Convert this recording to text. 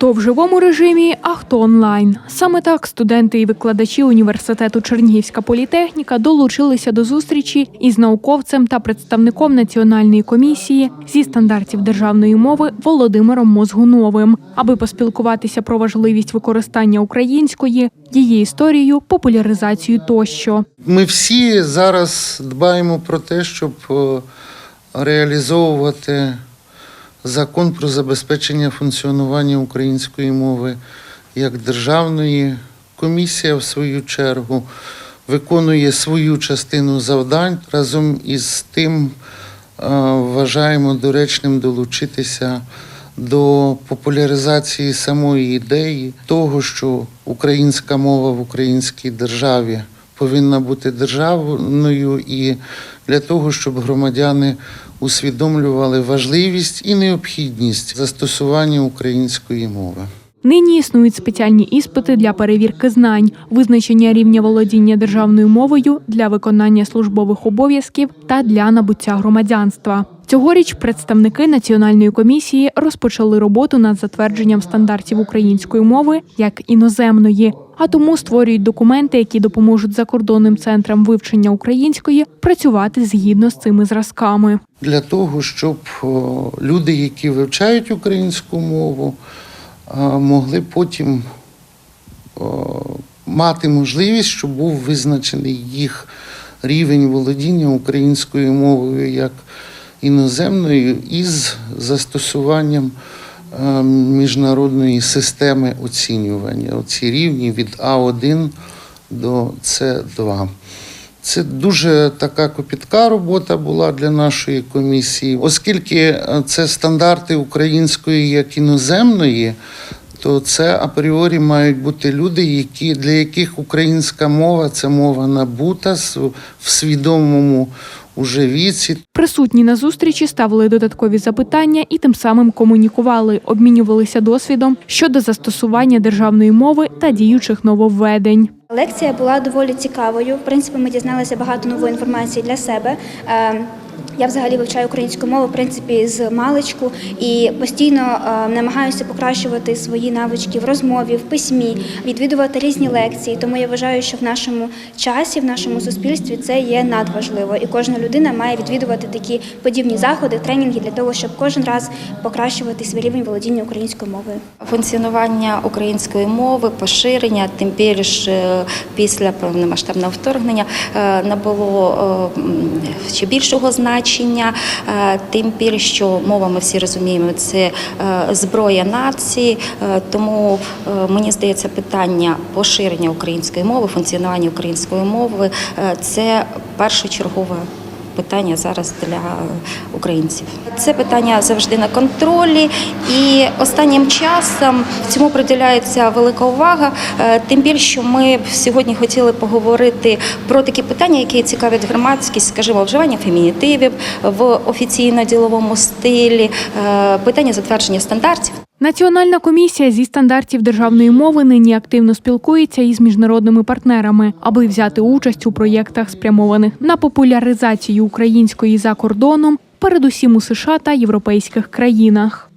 Хто в живому режимі, а хто онлайн. Саме так студенти і викладачі університету Чернігівська політехніка долучилися до зустрічі із науковцем та представником національної комісії зі стандартів державної мови Володимиром Мозгуновим, аби поспілкуватися про важливість використання української, її історію, популяризацію тощо. Ми всі зараз дбаємо про те, щоб е, реалізовувати закон про забезпечення функціонування української мови як державної. Комісія, в свою чергу, виконує свою частину завдань. Разом із тим е, вважаємо доречним долучитися до популяризації самої ідеї того, що українська мова в українській державі повинна бути державною і для того, щоб громадяни усвідомлювали важливість і необхідність застосування української мови. Нині існують спеціальні іспити для перевірки знань, визначення рівня володіння державною мовою для виконання службових обов'язків та для набуття громадянства. Цьогоріч представники національної комісії розпочали роботу над затвердженням стандартів української мови як іноземної, а тому створюють документи, які допоможуть закордонним центрам вивчення української працювати згідно з цими зразками. Для того, щоб люди, які вивчають українську мову, могли потім мати можливість, щоб був визначений їх рівень володіння українською мовою як іноземною із застосуванням е, міжнародної системи оцінювання. Оці рівні від А1 до С2. Це дуже така копітка робота була для нашої комісії, оскільки е, це стандарти української як іноземної, то це апріорі мають бути люди, які, для яких українська мова це мова набута в свідомому уже віці. Присутні на зустрічі ставили додаткові запитання і тим самим комунікували, обмінювалися досвідом щодо застосування державної мови та діючих нововведень. Лекція була доволі цікавою. В принципі, ми дізналися багато нової інформації для себе. Е, Я взагалі вивчаю українську мову в принципі з маличку і постійно е, намагаюся покращувати свої навички в розмові, в письмі, відвідувати різні лекції. Тому я вважаю, що в нашому часі, в нашому суспільстві це є надважливо, і кожна людина має відвідувати такі подібні заходи, тренінги для того, щоб кожен раз покращувати свій рівень володіння українською мовою. Функціонування української мови, поширення, тим більше після повномасштабного вторгнення е, набуло е, ще більшого значення, е, тим більше, що мова, ми всі розуміємо, це е, зброя нації. Е, Тому мені здається, питання поширення української мови, функціонування української мови це першочергове питання зараз для українців. Це питання завжди на контролі, і останнім часом цьому приділяється велика увага. Е, Тим більше, що ми сьогодні хотіли поговорити про такі питання, які цікавлять громадськість, скажімо, вживання фемінітивів в офіційно-діловому стилі, е, питання затвердження стандартів. Національна комісія зі стандартів державної мови нині активно спілкується із міжнародними партнерами, аби взяти участь у проєктах, спрямованих на популяризацію української за кордоном, передусім у США та європейських країнах.